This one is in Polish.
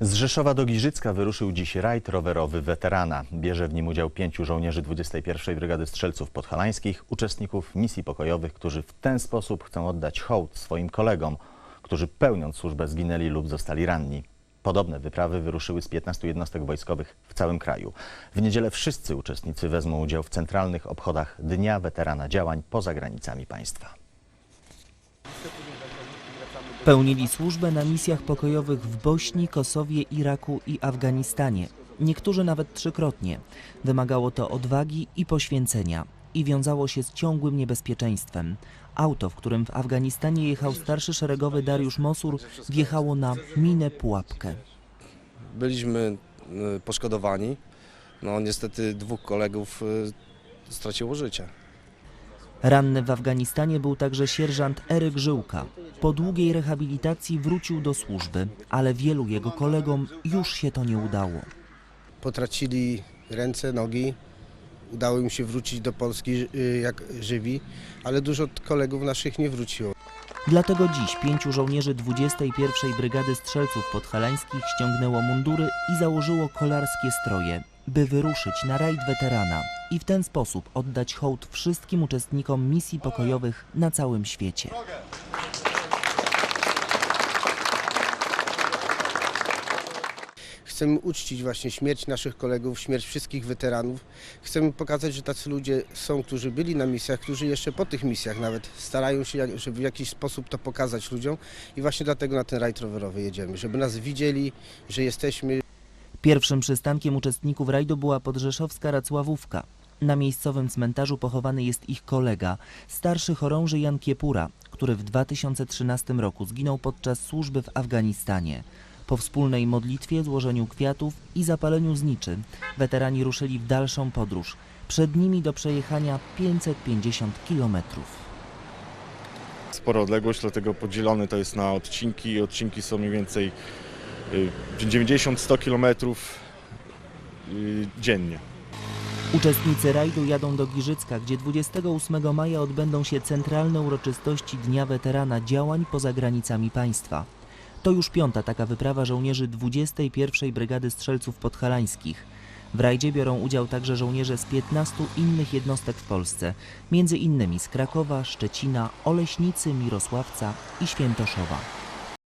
Z Rzeszowa do Giżycka wyruszył dziś rajd rowerowy weterana. Bierze w nim udział pięciu żołnierzy 21. Brygady Strzelców Podhalańskich, uczestników misji pokojowych, którzy w ten sposób chcą oddać hołd swoim kolegom, którzy pełniąc służbę zginęli lub zostali ranni. Podobne wyprawy wyruszyły z 15 jednostek wojskowych w całym kraju. W niedzielę wszyscy uczestnicy wezmą udział w centralnych obchodach Dnia Weterana Działań poza granicami państwa. Pełnili służbę na misjach pokojowych w Bośni, Kosowie, Iraku i Afganistanie. Niektórzy nawet trzykrotnie. Wymagało to odwagi i poświęcenia i wiązało się z ciągłym niebezpieczeństwem. Auto, w którym w Afganistanie jechał starszy szeregowy Dariusz Mosur, wjechało na minę pułapkę. Byliśmy y, poszkodowani. No niestety dwóch kolegów y, straciło życie. Ranny w Afganistanie był także sierżant Eryk Żyłka. Po długiej rehabilitacji wrócił do służby, ale wielu jego kolegom już się to nie udało. potracili ręce, nogi. Udało im się wrócić do Polski y, jak żywi, ale dużo kolegów naszych nie wróciło. Dlatego dziś pięciu żołnierzy 21. Brygady Strzelców Podhalańskich ściągnęło mundury i założyło kolarskie stroje, by wyruszyć na rajd weterana i w ten sposób oddać hołd wszystkim uczestnikom misji pokojowych na całym świecie. Chcemy uczcić właśnie śmierć naszych kolegów, śmierć wszystkich weteranów. Chcemy pokazać, że tacy ludzie są, którzy byli na misjach, którzy jeszcze po tych misjach nawet starają się, żeby w jakiś sposób to pokazać ludziom i właśnie dlatego na ten rajd rowerowy jedziemy, żeby nas widzieli, że jesteśmy Pierwszym przystankiem uczestników rajdu była podrzeszowska Racławówka. Na miejscowym cmentarzu pochowany jest ich kolega, starszy chorąży Jan Kiepura, który w 2013 roku zginął podczas służby w Afganistanie. Po wspólnej modlitwie, złożeniu kwiatów i zapaleniu zniczy weterani ruszyli w dalszą podróż. Przed nimi do przejechania 550 kilometrów. spora odległość, dlatego podzielony to jest na odcinki i odcinki są mniej więcej y, 90-100 km y, dziennie. Uczestnicy rajdu jadą do Giżycka, gdzie 28 maja odbędą się centralne uroczystości Dnia Weterana Działań poza granicami państwa. To już piąta taka wyprawa żołnierzy 21. Brygady Strzelców Podhalańskich. W rajdzie biorą udział także żołnierze z 15 innych jednostek w Polsce, między innymi z Krakowa, Szczecina, Oleśnicy, Mirosławca i Świętoszowa.